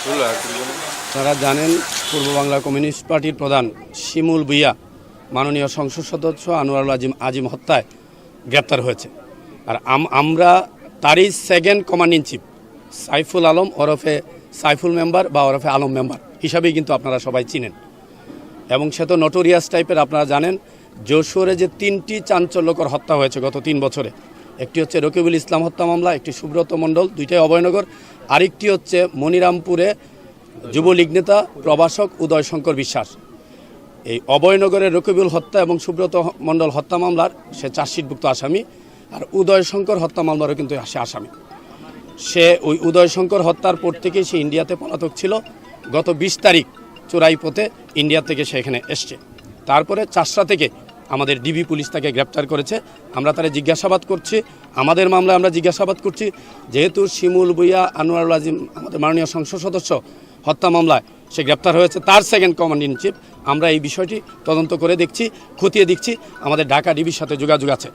আপনারা জানেন, পূর্ব বাংলা কমিউনিস্ট পার্টির প্রধান শিমুল ভুইয়া মাননীয় সংসদ সদস্য আনোয়ারুল আজিম আজিম হত্যায় গ্রেপ্তার হয়েছে। আর আম- আমরা তারই second command in chief Saiful Alam ওরফে সাইফুল মেম্বার বা ওরফে আলম মেম্বার হিসাবেই কিন্তু আপনারা সবাই চিনেন। এবং সে তো নটোরিয়াস টাইপের আপনারা জানেন, যশোরে যে তিনটি চাঞ্চল্যকর হত্যা হয়েছে গত তিন বছরে একটি হচ্ছে রকিবুল ইসলাম হত্যা মামলা, একটি সুব্রত মণ্ডল, দুইটাই অভয়নগর। আরেকটি হচ্ছে মনিরামপুরে যুবলীগ নেতা প্রভাষক উদয় শঙ্কর বিশ্বাস। এই অভয়নগরের রকিবুল হত্যা এবং সুব্রত মণ্ডল হত্যা মামলার, সে চার্জশিটভুক্ত আসামি, আর উদয় শঙ্কর হত্যা মামলারও কিন্তু সে আসামি। সে ওই উদয় শঙ্কর হত্যার পর থেকেই সে ইন্ডিয়াতে পলাতক ছিল। গত বিশ তারিখ চোরাই পথে ইন্ডিয়া থেকে সে এখানে এসছে। তারপরে চাষরা থেকে আমাদের ডিবি পুলিশ তাকে গ্রেপ্তার করেছে। আমরা তারা জিজ্ঞাসাবাদ করছি, আমাদের মামলায় আমরা জিজ্ঞাসাবাদ করছি। যেহেতু শিমুল ভুইয়া, আনোয়ারুল আজিম আমাদের মাননীয় সংসদ সদস্য হত্যা মামলায় সে গ্রেপ্তার হয়েছে, তার সেকেন্ড কমান্ড ইন চিফ আমরা এই বিষয়টি তদন্ত করে দেখছি, খতিয়ে দেখছি, আমাদের ঢাকা ডিবির সাথে যোগাযোগ আছে।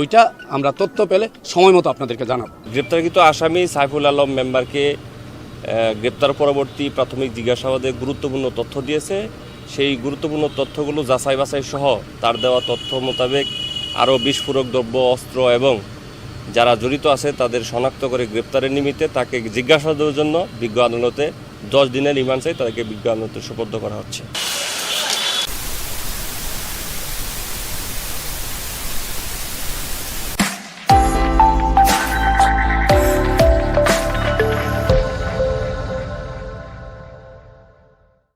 ওইটা আমরা তথ্য পেলে সময় মতো আপনাদেরকে জানাব। গ্রেপ্তারকৃত আসামি সাইফুল আলম মেম্বারকে গ্রেপ্তার পরবর্তী প্রাথমিক জিজ্ঞাসাবাদে গুরুত্বপূর্ণ তথ্য দিয়েছে। সেই গুরুত্বপূর্ণ তথ্যগুলো যাচাই বাছাই সহ তার দেওয়া তথ্য মোতাবেক আরও বিস্ফোরক দ্রব্য, অস্ত্র এবং যারা জড়িত আছে তাদের শনাক্ত করে গ্রেপ্তারের নিমিত্তে তাকে জিজ্ঞাসাবাদের জন্য বিজ্ঞ আদালতে দশ দিনের রিমান্ড চাই, তাদেরকে বিজ্ঞ আদালতে সুপর্দ করা হচ্ছে।